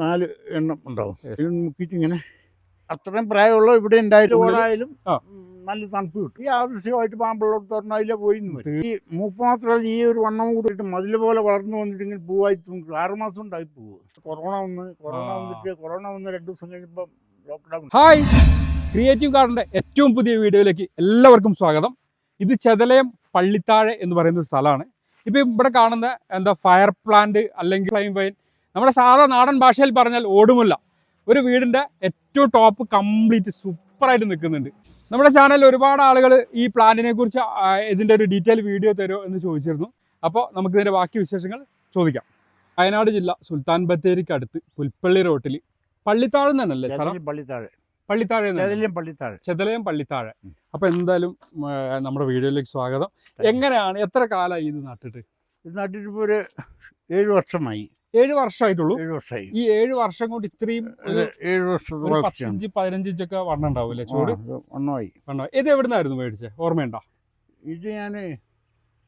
നാല് എണ്ണം ഉണ്ടാവും. ഇത് മുക്കിയിട്ട് ഇങ്ങനെ അത്രയും പ്രായമുള്ള ഇവിടെ ഉണ്ടായാലും? ഓടായാലും നല്ല തണുപ്പ് കിട്ടും. ഈ ആദർശമായിട്ട് പാമ്പുള്ളോട്ട് തുറന്ന് അതിലെ പോയി ഈ മൂപ്പ് മാത്രമല്ല ഈ ഒരു വണ്ണം കൂടിയിട്ട് മതിൽ പോലെ വളർന്നു വന്നിട്ട് ഇങ്ങനെ പൂവായി തൂങ്ങി ആറുമാസം ഉണ്ടായി പൂവ്. കൊറോണ വന്ന് കൊറോണ. വന്നിട്ട് കൊറോണ വന്ന് രണ്ടു ദിവസം കഴിഞ്ഞപ്പം ലോക്ക്ഡൗൺ ഹായ് ക്രിയേറ്റീവ് കാർഡിന്റെ ഏറ്റവും പുതിയ വീഡിയോയിലേക്ക് എല്ലാവർക്കും സ്വാഗതം. ഇത് ചെതലയം പള്ളിത്താഴെ എന്ന് പറയുന്ന ഒരു സ്ഥലമാണ്. ഇപ്പൊ ഇവിടെ കാണുന്ന എന്താ ഫയർ പ്ലാന്റ് അല്ലെങ്കിൽ ഫ്ലൈം വൈൻ നമ്മുടെ സാധാ നാടൻ ഭാഷയിൽ പറഞ്ഞാൽ ഓടുമുല്ല. ഒരു വീടിന്റെ ഏറ്റവും ടോപ്പ് കംപ്ലീറ്റ് സൂപ്പറായിട്ട് നിൽക്കുന്നുണ്ട്. നമ്മുടെ ചാനലിൽ ഒരുപാട് ആളുകൾ ഈ പ്ലാന്റിനെ കുറിച്ച് ഇതിന്റെ ഇതിന്റെ ഒരു ഡീറ്റെയിൽ വീഡിയോ തരുമോ എന്ന് ചോദിച്ചിരുന്നു. അപ്പോൾ നമുക്ക് ഇതിന്റെ ബാക്കി വിശേഷങ്ങൾ ചോദിക്കാം. വയനാട് ജില്ല സുൽത്താൻ ബത്തേരിക്ക് അടുത്ത് പുൽപ്പള്ളി റോട്ടിൽ പള്ളിത്താഴം തന്നെയല്ലേ സ്ഥലം പള്ളിത്താഴെ. ചെതലയം പള്ളിത്താഴ. അപ്പൊ എന്തായാലും നമ്മുടെ വീഡിയോയിലേക്ക് സ്വാഗതം. എങ്ങനെയാണ് എത്ര കാലമായി ഇത് നട്ടിട്ട്? ഇത് നട്ടിട്ടിപ്പോ ഒരു ഏഴ് വർഷമായി. ഏഴ് വർഷമായിട്ടുള്ളൂ ഏഴ് വർഷമായി ഈ ഏഴ് വർഷം കൊണ്ട് ഇത്രയും ഏഴ് വർഷത്തെ പതിനഞ്ച് ഇഞ്ചൊക്കെ വണ്ണം ഉണ്ടാവില്ലേ ചൂട്? വണ്ണമായി. വണ്ണമായി. വണ്ണം ഇത് എവിടുന്നായിരുന്നു മേടിച്ചത് ഓർമ്മയുണ്ടോ? ഇത് ഞാൻ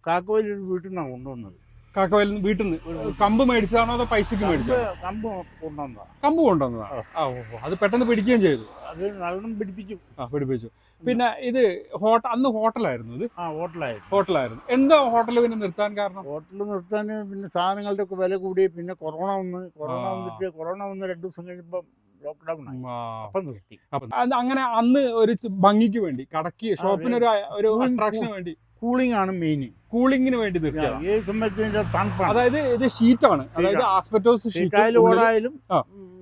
കാക്കോയിൽ ഒരു വീട്ടിൽ നിന്നാണ് കൊണ്ടുവന്നത്. കാക്കവയൽ വീട്ടിൽ നിന്ന് കമ്പ് മേടിച്ചതാണോ അതോ പൈസക്ക് മേടിച്ചോ കമ്പ് കൊണ്ടുവന്നതാ. കമ്പ് ഓ. അത് പെട്ടെന്ന് പിടിക്കുകയും ചെയ്തു. അത് നല്ലോണം പിടിപ്പിച്ചു. ആ പിടിപ്പിച്ചു. പിന്നെ ഇത് ഹോട്ട അന്ന് ഹോട്ടലായിരുന്നു ഇത്? ആ ഹോട്ടലായി ഹോട്ടലായിരുന്നു. എന്താ ഹോട്ടൽ പിന്നെ നിർത്താൻ കാരണം? ഹോട്ടൽ നിർത്താൻ പിന്നെ സാധനങ്ങളുടെ ഒക്കെ വില കൂടി പിന്നെ കൊറോണ വന്ന്. കൊറോണ. വന്നിട്ട് കൊറോണ വന്ന് രണ്ടു ദിവസം കഴിഞ്ഞപ്പം ലോക്ക്ഡൗൺ അങ്ങനെ അന്ന് ഒരു ഭംഗിക്ക് വേണ്ടി കടക്കി ഷോപ്പിന് ഒരു ഒരു അട്രാക്ഷന് വേണ്ടി. കൂളിംഗ് ആണ് മെയിൻ കൂളിങ്ങിന് വേണ്ടി നിർത്തിയതാണ് ഈ സംബന്ധിച്ച് തണുപ്പാണ്. അതായത് ഇത് ഷീറ്റാണ്. അതായത് ആസ്പെറ്റോസ് ഷീറ്റ് ഓടായാലും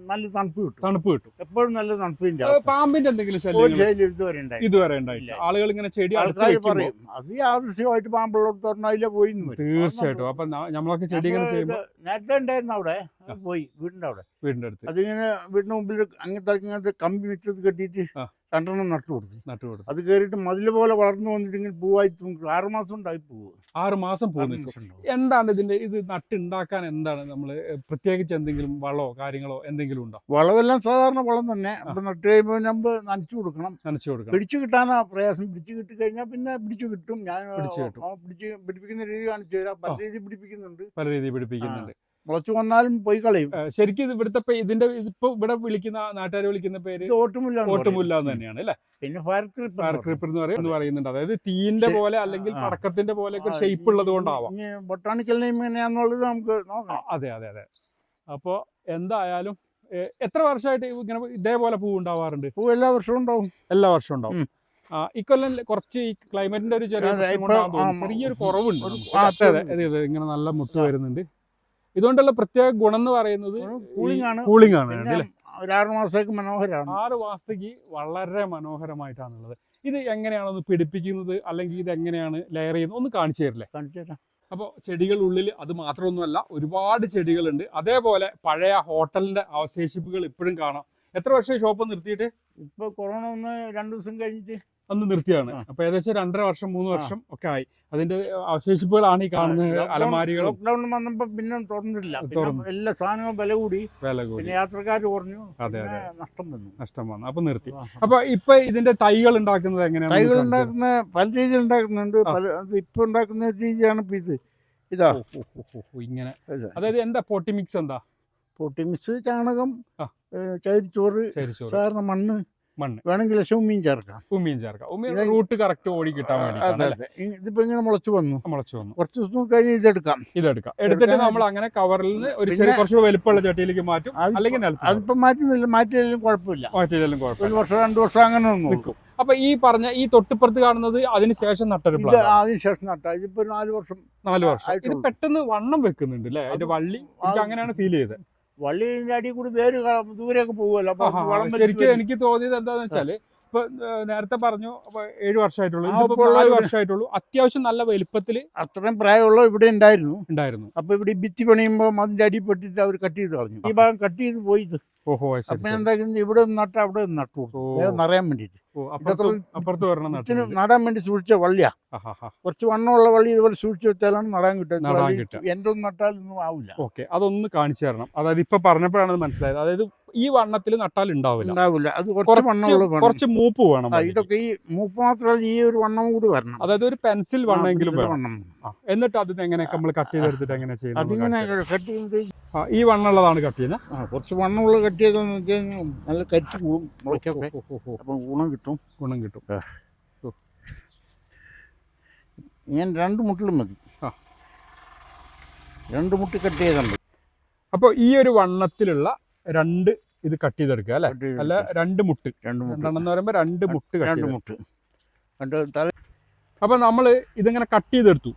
നല്ല തണുപ്പ് കിട്ടും. തണുപ്പ് കിട്ടും. എപ്പോഴും നല്ല തണുപ്പ് പാമ്പിന്റെ എന്തെങ്കിലും ശല്യം ശൈലി ഇതുവരെ ഉണ്ടായി ഇതുവരെ ഉണ്ടായില്ല ആളുകൾ ഇങ്ങനെ ചെടി ആൾക്കാർ പറയും അത് ഈ ആവശ്യമായിട്ട് പാമ്പുള്ളോട്ട് തുറന്ന് പോയി തീർച്ചയായിട്ടും. അപ്പൊ നമ്മളൊക്കെ ചെടി ഇങ്ങനെ ചെയ്യുമ്പോൾ നേരത്തെ ഉണ്ടായിരുന്നു അവിടെ പോയി വീടിന്റെ അവിടെ. വീടിന്റെ അടുത്ത്. അതിങ്ങനെ വീടിന് മുമ്പിൽ അങ്ങനത്തെ ഇങ്ങനത്തെ കമ്പി വെച്ചത് കെട്ടിയിട്ട് ആ. രണ്ടെണ്ണം നട്ടു കൊടുത്തു. നട്ടു കൊടുത്തു. അത് കയറിയിട്ട് മതിൽ പോലെ വളർന്നു വന്നിട്ടെങ്കിൽ പൂവായി തൂങ്ങി ആറുമാസം ഉണ്ടായി പൂവ്. ആറ് മാസം ആറ് പോകുന്നു എന്താണ് ഇതിന്റെ ഇത് നട്ടുണ്ടാക്കാൻ എന്താണ് നമ്മൾ പ്രത്യേകിച്ച് എന്തെങ്കിലും വളമോ കാര്യങ്ങളോ എന്തെങ്കിലും ഉണ്ടോ? വളമെല്ലാം സാധാരണ വളം തന്നെ. അപ്പൊ നട്ട് കഴിയുമ്പോൾ നമ്മൾ നനച്ചു കൊടുക്കണം. നനച്ചു കൊടുക്കണം. പിടിച്ചു കിട്ടാനാ പ്രയാസം. പിടിച്ചു കിട്ടി കഴിഞ്ഞാൽ പിന്നെ പിടിച്ചു കിട്ടും. ഞാൻ പിടിച്ചു കിട്ടും. പിടിച്ച് പിടിപ്പിക്കുന്ന രീതി കാണിച്ചു തരാം. പല രീതി പിടിപ്പിക്കുന്നുണ്ട്. പല രീതി പിടിപ്പിക്കുന്നുണ്ട്. മുളച്ചു വന്നാലും പോയി കളയും. ശരിക്കും ഇത് ഇവിടുത്തെ ഇതിന്റെ ഇപ്പൊ ഇവിടെ വിളിക്കുന്ന നാട്ടുകാർ വിളിക്കുന്ന പേര് ഓട്ടുമുല്ല ഓട്ടുമില്ല എന്ന് തന്നെയാണ് അല്ലെ? പിന്നെ ഫയർ ക്രീപ്പർ ഫയർ ക്രീപ്പർ എന്ന് പറയും എന്ന് പറയുന്നുണ്ട്. അതായത് തീന്റെ പോലെ അല്ലെങ്കിൽ പടക്കത്തിന്റെ പോലെ ഷേപ്പ് ഉള്ളത് കൊണ്ടാവാം. ബൊട്ടാണിക്കൽ നെയിം എങ്ങനെയാന്നുള്ളത് നമുക്ക് നോക്കാം. അതെ അതെ അതെ. അപ്പോ എന്തായാലും എത്ര വർഷമായിട്ട് ഇങ്ങനെ ഇതേപോലെ പൂ ഉണ്ടാവാറുണ്ട്? പൂ എല്ലാ വർഷവും ഉണ്ടാവും. എല്ലാ വർഷവും ഉണ്ടാവും. ഇക്കൊല്ലം കുറച്ച് ഈ ക്ലൈമറ്റിന്റെ ഒരു ചെറിയ ചെറിയൊരു കുറവുണ്ട് ഇങ്ങനെ നല്ല മുട്ട് വരുന്നുണ്ട്. ഇതുകൊണ്ടുള്ള പ്രത്യേക ഗുണം എന്ന് പറയുന്നത് കൂളിംഗ് ആണ്. കൂളിംഗ് ആണ് അല്ലേ? ഒരു ആറ് മാസത്തേക്ക് മനോഹരമാണ്. ആറ് മാസത്തേക്ക് വളരെ മനോഹരമായിട്ടാണുള്ളത്. ഇത് എങ്ങനെയാണ് ഒന്ന് പിടിപ്പിക്കുന്നത് അല്ലെങ്കിൽ ഇത് എങ്ങനെയാണ് ലെയർ ചെയ്യുന്നത് ഒന്ന് കാണിച്ചു തരില്ലേ? കാണിച്ചു തരാം. അപ്പോൾ ചെടികൾ ഉള്ളിൽ അത് മാത്രമൊന്നുമല്ല ഒരുപാട് ചെടികളുണ്ട്. അതേപോലെ പഴയ ഹോട്ടലിന്റെ അവശേഷിപ്പുകൾ ഇപ്പോഴും കാണാം. എത്ര വർഷം ഷോപ്പ് നിർത്തിയിട്ട്? ഇപ്പൊ കൊറോണ ഒന്ന് രണ്ടു ദിവസം കഴിഞ്ഞിട്ട് അന്ന് നിർത്തിയാണ്. അപ്പൊ ഏകദേശം രണ്ടര വർഷം മൂന്ന് വർഷം ഒക്കെ ആയി. അതിന്റെ അവശേഷിപ്പുകളാണ് ഈ കാണുന്നത് അലമാരികളും. ലോക്ക്ഡൌൺ വന്നപ്പോ പിന്നെ തുറന്നിട്ടില്ല. എല്ലാ സാധനവും വില കൂടി. വില കൂടി. യാത്രക്കാർ കുറഞ്ഞു. അതെ, അതെ. നഷ്ടം വന്നു. നഷ്ടം വന്നു. അപ്പൊ നിർത്തി. അപ്പൊ ഇപ്പൊ ഇതിന്റെ തൈകൾ ഉണ്ടാക്കുന്നത് എങ്ങനെയാണ് തൈകൾ ഉണ്ടാക്കുന്ന പല രീതിയിൽ ഉണ്ടാക്കുന്നുണ്ട്. പല ഇപ്പൊ ഉണ്ടാക്കുന്ന രീതിയാണ് ഇത്. ഇതാ. ഇങ്ങനെ. അതായത് എന്താ പൊട്ടി മിക്സ് എന്താ പൊട്ടി മിക്സ് ചാണകം ചരിച്ചോറ് സാധാരണ മണ്ണ് മണ്ണ്. വേണമെങ്കിൽ ഉമ്മിയും ചേർക്കാം. ഉമ്മിയും ചേർക്കാം. ഉമ്മി റൂട്ട് കറക്റ്റ് ഓടി കിട്ടാൻ വേണ്ടി ഇതിപ്പോ ഇങ്ങനെ മുളച്ചു വന്നു. മുളച്ചു വന്നു. കുറച്ച് ദിവസം കഴിഞ്ഞ് ഇതെടുക്കാം. ഇതെടുക്കാം. എടുത്തിട്ട് നമ്മൾ അങ്ങനെ കവറിൽ നിന്ന് ഒരു ചെറിയ കുറച്ചുകൂടെ വലിപ്പമുള്ള ചട്ടിയിലേക്ക് മാറ്റും. അല്ലെങ്കിൽ അതിപ്പോ മാറ്റുന്നില്ല മാറ്റിയാലും കുഴപ്പമില്ല. മാറ്റിയാലും ഒരു കുഴപ്പമില്ല വർഷം രണ്ടു വർഷം അങ്ങനെ നിൽക്കും. അപ്പൊ ഈ പറഞ്ഞ ഈ തൊട്ടിപ്പുറത്ത് കാണുന്നത് അതിനുശേഷം നട്ടൊരു പ്ലാന്റ് അതിനുശേഷം നട്ട. ഇതിപ്പോ നാല് വർഷം നാല് വർഷം. ഇത് പെട്ടെന്ന് വണ്ണം വെക്കുന്നുണ്ട് അല്ലേ അതിന്റെ വള്ളി അങ്ങനെയാണ് ഫീൽ ചെയ്തത്. വള്ളിന്റെ അടി കൂടി വേര് ദൂരെയൊക്കെ പോകുമല്ലോ. അപ്പൊ ശരിക്കും എനിക്ക് തോന്നിയത് എന്താന്ന് വെച്ചാൽ ഇപ്പൊ നേരത്തെ പറഞ്ഞു ഏഴ് വർഷമായിട്ടുള്ളൂ. നാല് വർഷമായിട്ടുള്ളൂ. അത്യാവശ്യം നല്ല വലിപ്പത്തിൽ അത്രയും പ്രായമുള്ള ഇവിടെ ഉണ്ടായിരുന്നു. ഉണ്ടായിരുന്നു. അപ്പൊ ഇവിടെ ഈ ഭിത്തി പണിയുമ്പോ അതിന്റെ അടി പെട്ടിട്ട് അവർ കട്ട് ചെയ്ത് കളഞ്ഞു. ഈ ഭാഗം കട്ട് ചെയ്ത് പോയി ഇത്. ഓഹോ അപ്പൊ. എന്താ ഇവിടെ നട്ട അവിടെ നട്ടു. നിറയാൻ വേണ്ടിട്ട്. അപ്പുറത്ത് വരണം നടാൻ വേണ്ടി സൂക്ഷിച്ച വള്ളിയാ. കുറച്ച് വണ്ണമുള്ള വള്ളി ഇതുപോലെ സൂക്ഷിച്ചു വെച്ചാലാണ് നടാൻ കിട്ടുക. കിട്ടുക. എന്റെ ഒന്നും നട്ടാലൊന്നും ആവില്ല. ഓക്കെ അതൊന്ന് കാണിച്ചു തരണം. അതായത് ഇപ്പൊ പറഞ്ഞപ്പോഴാണ് മനസ്സിലായത്. അതായത് ഈ വണ്ണത്തിൽ നട്ടാൽ ഉണ്ടാവില്ല. ഉണ്ടാവില്ല. അത് കുറച്ച് കുറച്ച് വണ്ണമുള്ള വേണം കുറച്ച് മൂപ്പ് വേണം ആ, വള്ളിക്ക്. ഇതൊക്കെ ഈ മൂപ്പ് മാത്രമല്ല ഈ ഒരു വണ്ണം കൂടി വരണം. അതായത് ഒരു പെൻസിൽ വണ്ണമെങ്കിലും വേണം. വണ്ണം. ആ, എന്നിട്ട് അതിന് എങ്ങനെ നമ്മൾ കട്ട് ചെയ്തെടുത്തിട്ട് എങ്ങനെ ചെയ്യുന്നത് അതിങ്ങനെ കാണിച്ചു കട്ട്. ആ, ഈ വണ്ണുള്ളതാണ് കട്ട് ചെയ്യുന്നത്. ആ കുറച്ച് വണ്ണമുള്ള കട്ട് ചെയ്തെന്ന് വെച്ച് കഴിഞ്ഞാൽ നല്ല കരിച്ച് കൂടും മുളയ്ക്കൊക്കെ. അപ്പം ഗുണം കിട്ടും. ഗുണം കിട്ടും. ഞാൻ രണ്ട് മുട്ടിലും മതി. ആ. രണ്ട് മുട്ടി കട്ട് ചെയ്താൽ മതി. അപ്പോൾ ഈ ഒരു വണ്ണത്തിലുള്ള രണ്ട് ഇത് കട്ട് ചെയ്തെടുക്കുക അല്ലെ? അല്ല രണ്ട് മുട്ട്. രണ്ട് മുട്ട്. രണ്ടെണ്ണം എന്ന് പറയുമ്പോൾ രണ്ട് മുട്ട് രണ്ട് മുട്ട്. അപ്പൊ നമ്മൾ ഇതിങ്ങനെ കട്ട് ചെയ്തെടുത്തു.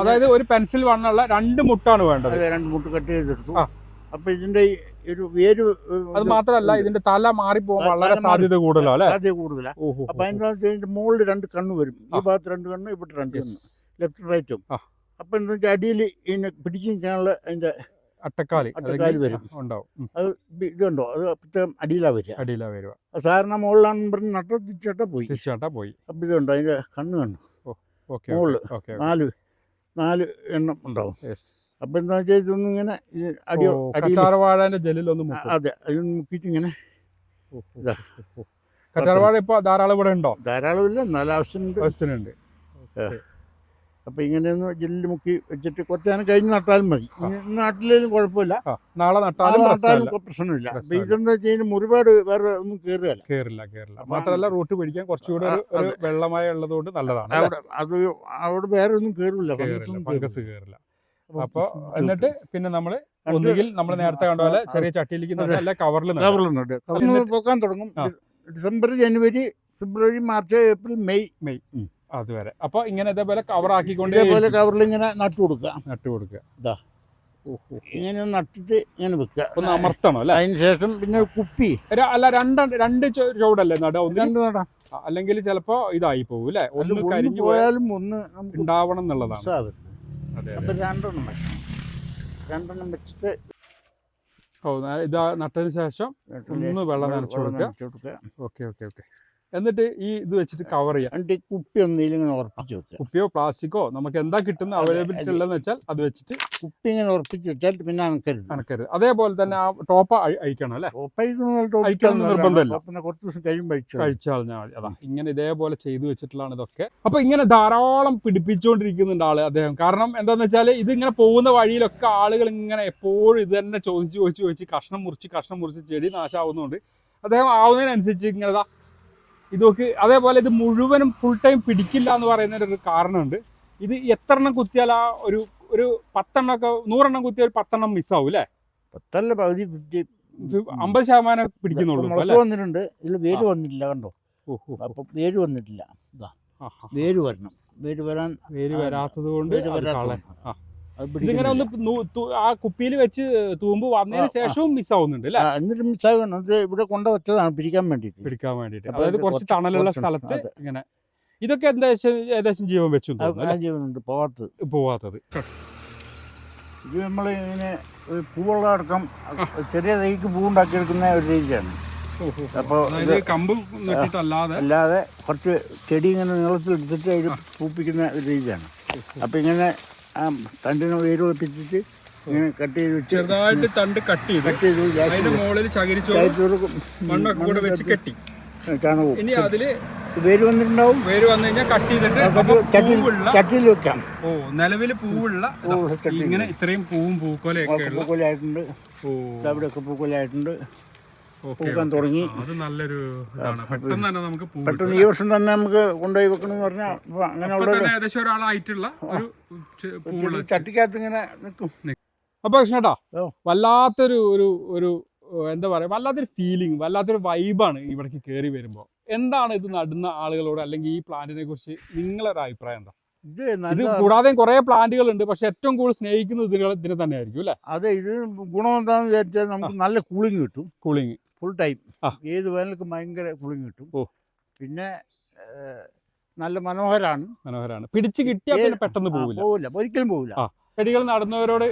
അതായത് ഒരു പെൻസിൽ വണ്ണുള്ള രണ്ട് മുട്ടാണ് വേണ്ടത്. രണ്ട് മുട്ട് കട്ട് ചെയ്തെടുത്തു. അപ്പൊ ഇതിന്റെ ഒരു വേര് അത് മാത്രമല്ല ഇതിന്റെ തല മാറിപ്പോകാൻ വളരെ സാധ്യത കൂടുതലാണ് സാധ്യത കൂടുതലാ. ഓഹോ അപ്പൊ അതിന്റെ മുകളിൽ രണ്ട് കണ്ണ് വരും. ഈ ഭാഗത്ത് രണ്ട് കണ്ണ് ഇവിടെ രണ്ട് കണ്ണ്. ലെഫ്റ്റ് റൈറ്റും. അപ്പൊ എന്താ വെച്ചാൽ അടിയിൽ ഇതിനെ പിടിച്ചു നിൽക്കാനുള്ള അതിന്റെ അട്ടക്കാൽ അട്ടക്കാൽ വരും. ഉണ്ടാവും. അത് ഇതുണ്ടോ? അത് പ്രത്യേകം അടിയിലാ വരിക. അടിയിലാ വരുക. സാധാരണ മുകളിലാണെന്ന് പറഞ്ഞ് നട്ട തിരിച്ചട്ട പോയി. തിരിച്ചാട്ടാ പോയി. അപ്പൊ ഇതുണ്ടോ? അതിന്റെ കണ്ണ് കണ്ടു? ഓക്കെ. ഓക്കെ നാല് നാല് എണ്ണം ഉണ്ടാവും. അപ്പൊ എന്താ വെച്ചാൽ ഇതൊന്നും ഇങ്ങനെ അടി ജെല്ലിലൊന്ന് മുക്കും. അതെ അതിൽ മുക്കിയിട്ട് ഇങ്ങനെ ഇതാ. കറ്റാർവാഴ ഇപ്പൊ ധാരാളം ഇവിടെ ഉണ്ടോ? ധാരാളം ഇല്ല എന്നാലും ആവശ്യമുണ്ട് ആവശ്യത്തിനുണ്ട് അപ്പൊ ഇങ്ങനെയൊന്ന് ജെല്ലിൽ മുക്കി വെച്ചിട്ട് കുറച്ച് നേരം കഴിഞ്ഞ് നട്ടാലും മതി. നാട്ടിലും കുഴപ്പമില്ല. നാളെ നട്ടാലും നട്ടാലും പ്രശ്നമില്ല. പ്രശ്നമില്ല. ഇതെന്ന്. വെച്ച് കഴിഞ്ഞാൽ മുറിപാട് വേറെ ഒന്നും കയറുകയല്ല കേറില്ല കേറില്ല. അപ്പൊ മാത്രമല്ല റൂട്ട് പിടിക്കാൻ കുറച്ചുകൂടെ ഒരു വെള്ളമായ ഉള്ളതുകൊണ്ട് നല്ലതാണ്? അവിടെ അത് അവിടെ വേറെ ഒന്നും കയറില്ല കേറില്ല ഫംഗസ് കേറില്ല. അപ്പോൾ എന്നിട്ട് പിന്നെ നമ്മൾ ഒന്നുകിൽ നമ്മൾ നേരത്തെ കണ്ട പോലെ ചെറിയ ചട്ടിയിലേക്ക് നല്ല കവറിൽ. കവറിലുണ്ട് പൊക്കാൻ തുടങ്ങും. ഡിസംബർ ജനുവരി ഫെബ്രുവരി മാർച്ച് ഏപ്രിൽ മെയ്. മെയ്. അതുവരെ. അപ്പൊ ഇങ്ങനെ ഇതേപോലെ കവർ ആക്കിക്കൊണ്ട് ഇതേപോലെ കവറിൽ ഇങ്ങനെ നട്ടു കൊടുക്കുക. നട്ടു കൊടുക്കുക. ഇതാ. ഇങ്ങനെ നട്ടിട്ട് ഇങ്ങനെ വെക്കുക. ഒന്ന് അമർത്തണം അല്ലെ? അതിന് ശേഷം പിന്നെ കുപ്പി. അല്ല രണ്ട് രണ്ട് ചുവടല്ലേ നട? ഒന്ന് രണ്ട് നടാം. അല്ലെങ്കിൽ ചിലപ്പോ ഇതായി പോകും അല്ലെ? ഒന്ന് കരിഞ്ഞു പോയാലും ഒന്ന് ഉണ്ടാവണം എന്നുള്ളതാണ്. അപ്പൊ രണ്ടെണ്ണം വെക്കണം. രണ്ടെണ്ണം വെച്ചിട്ട് ഓ ഇതാ നട്ടതിന് ശേഷം ഒന്ന് വെള്ളം. നനച്ച് കൊടുക്കുക. Okay okay okay. എന്നിട്ട് ഈ ഇത് വെച്ചിട്ട് കവർ ചെയ്യാം. എന്നിട്ട് കുപ്പി ഒന്നിലിങ്ങനെ ഉറപ്പിച്ച് വെക്കുക. കുപ്പിയോ പ്ലാസ്റ്റിക്കോ നമുക്ക് എന്താ കിട്ടുന്ന അവൈലബിലിറ്റി ഉള്ളതെന്ന് വെച്ചാൽ അത് വെച്ചിട്ട് കുപ്പി ഇങ്ങനെ ഉറപ്പിച്ച് വെച്ചാൽ പിന്നെ അണക്കരുത് അണക്കരുത് അതേപോലെ തന്നെ ആ ടോപ്പ് അഴിക്കണം അല്ലേ? അഴിക്കണം നിർബന്ധമല്ല. പിന്നെ കുറച്ച് ദിവസം കഴിയുമ്പോൾ കഴിച്ചാൽ ഞാൻ മതി. അതാ ഇങ്ങനെ ഇതേപോലെ ചെയ്തു വെച്ചിട്ടുള്ളതാണ് ഇതൊക്കെ. അപ്പൊ ഇങ്ങനെ ധാരാളം പിടിപ്പിച്ചുകൊണ്ടിരിക്കുന്നുണ്ട് ആൾ അദ്ദേഹം. കാരണം എന്താന്ന് വെച്ചാൽ ഇത് ഇങ്ങനെ പോകുന്ന വഴിയിലൊക്കെ ആളുകൾ ഇങ്ങനെ എപ്പോഴും ഇത് തന്നെ ചോദിച്ചു ചോദിച്ച് ചോദിച്ച് കഷ്ണം മുറിച്ച് കഷ്ണം മുറിച്ച് ചെടി നാശാവുന്നുണ്ട്. അദ്ദേഹം ആവുന്നതിനനുസരിച്ച് ഇങ്ങനെ ദാ ഇതൊക്കെ അതേപോലെ ഇത് മുഴുവനും ഫുൾ ടൈം പിടിക്കില്ല എന്ന് പറയുന്നതിനൊരു ഒരു കാരണമുണ്ട്. ഇത് എത്ര എണ്ണം കുത്തിയാൽ ആ ഒരു ഒരു പത്തെണ്ണം ഒക്കെ നൂറെണ്ണം കുത്തിയാൽ ഒരു പത്തെണ്ണം മിസ്സാവും അല്ലേ? പത്തല്ല പകുതി ഫിഫ്റ്റി അമ്പത് ശതമാനം പിടിക്കുന്നുള്ളൂ വന്നിട്ടുണ്ട്. ഇതിൽ വേര് വന്നിട്ടില്ല കണ്ടോ. അപ്പൊ വേര് വന്നിട്ടില്ല. വേര് വരണം. വേര് വരാൻ വേര് വരാത്തത് കൊണ്ട് ഇതിങ്ങനെ ഒന്ന് ആ കുപ്പിയിൽ വെച്ച് തൂമ്പ് വന്നതിന് ശേഷവും മിസ് മിസ്സാവുന്നുണ്ട് അല്ലേ? എന്നിട്ട് മിസ് ഇത് ഇവിടെ കൊണ്ട വെച്ചതാണ് പിടിക്കാൻ വേണ്ടിയിട്ട്. പിടിക്കാൻ വേണ്ടിയിട്ട്. അതായത് കുറച്ച് തണലുള്ള സ്ഥലത്ത് ഇങ്ങനെ. ഇതൊക്കെ എന്താ ഏകദേശം ജീവൻ വെച്ചു ജീവനുണ്ട്. പോവാത്തത്. പോവാത്തത്. ഇത് നമ്മൾ ഇങ്ങനെ പൂവുള്ള അടക്കം ചെറിയ തൈക്ക് പൂവുണ്ടാക്കിയെടുക്കുന്ന ഒരു രീതിയാണ്. അപ്പോൾ കമ്പ് നട്ടിട്ടല്ലാതെ അല്ലാതെ കുറച്ച് ചെടി ഇങ്ങനെ നീളത്തിൽ എടുത്തിട്ട് അതിൽ പൂപ്പിക്കുന്ന ഒരു രീതിയാണ്. അപ്പം ഇങ്ങനെ ആ തണ്ടിനെ വേര് ഒളിപ്പിച്ചിട്ട് ഇങ്ങനെ കട്ട് ചെയ്ത് വെച്ച് ചെറുതായിട്ട് തണ്ട് കട്ട് ചെയ്ത്. കട്ട് ചെയ്തു അതിന്റെ മുകളിൽ ചകിരിച്ചോ മണ്ണൊക്കെ കൂടെ വെച്ച് കെട്ടി. ചാണകവും ഇനി അതിൽ വേര് വന്നിട്ടുണ്ടാവും. വേര് വന്നു കഴിഞ്ഞാൽ കട്ട് ചെയ്തിട്ട് ചട്ടിയിൽ വെക്കാം. ഓ നിലവിൽ പൂവുള്ള ഇങ്ങനെ ഇത്രയും പൂവും പൂക്കോലയൊക്കെ പൂക്കോലായിട്ടുണ്ട് ഓ. അവിടെയൊക്കെ പൂക്കോലായിട്ടുണ്ട് പൂക്കാൻ തുടങ്ങി. അത് നല്ലൊരു ഇതാണ്. പെട്ടെന്ന് തന്നെ നമുക്ക് പൂ പെട്ടെന്ന് ഈ വർഷം തന്നെ നമുക്ക് കൊണ്ടുപോയി വെക്കണം എന്ന് പറഞ്ഞാൽ അങ്ങനെയുള്ള ഏകദേശം ഒരാളായിട്ടുള്ള ഒരു ചട്ടിക്കകത്ത് ഇങ്ങനെ നിൽക്കും അപ്പൊ കൃഷ്ണേട്ടാ. വല്ലാത്തൊരു ഒരു ഒരു എന്താ പറയാ വല്ലാത്തൊരു ഫീലിംഗ് വല്ലാത്തൊരു വൈബാണ് ഇവിടേക്ക് കയറി വരുമ്പോൾ എന്താണ് ഇത് നടുന്ന ആളുകളോട് അല്ലെങ്കിൽ ഈ പ്ലാന്റിനെ കുറിച്ച് നിങ്ങളൊരു അഭിപ്രായം എന്താ? ഇത് കൂടാതെ കുറെ പ്ലാന്റുകൾ ഉണ്ട് പക്ഷെ ഏറ്റവും കൂടുതൽ സ്നേഹിക്കുന്നത് ഇതിനെ ഇതിനെ തന്നെ ആയിരിക്കും അല്ലെ? അതെ ഇത് ഗുണം എന്താണെന്ന് വിചാരിച്ചാൽ നമുക്ക് നല്ല കൂളിംഗ് കിട്ടും. Cooling full time. ഏത് വേനൽക്കും ഭയങ്കര കുളിങ് കിട്ടും. ഓ. പിന്നെ നല്ല മനോഹരാണ്. മനോഹരമാണ് പിടിച്ചു കിട്ടിയാൽ പിന്നെ പെട്ടെന്ന് പോകില്ല പോവില്ല. പോവില്ല. ഒരിക്കലും പോവില്ല. ആ. ചെടികൾ നടന്നവരോട്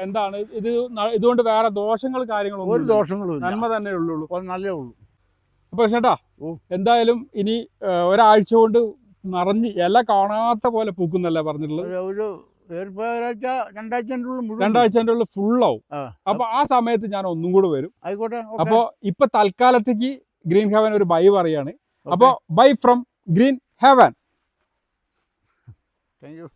എന്താണ് ഇത് ഇതുകൊണ്ട് വേറെ ദോഷങ്ങൾ കാര്യങ്ങളൊന്നും ഒരു ദോഷങ്ങളും നന്മ തന്നെ ഉള്ളൂ. നല്ലേ ഉള്ളൂ. അപ്പൊ ചേട്ടാ. എന്തായാലും ഇനി ഒരാഴ്ച കൊണ്ട് നിറഞ്ഞ് ഇല കാണാത്ത പോലെ പൂക്കുന്നല്ലേ പറഞ്ഞിട്ടുള്ളത്? ഒരു- രണ്ടാഴ്ചന്റെ ഉള്ളിൽ ഫുള്ളാവും അപ്പൊ ആ സമയത്ത് ഞാൻ ഒന്നും കൂടെ വരും. ആയിക്കോട്ടെ അപ്പൊ ഇപ്പൊ തൽക്കാലത്തേക്ക് ഗ്രീൻ ഹെവൻ ഒരു ബൈ പറയാണ്. അപ്പൊ bye from green heaven. Thank you.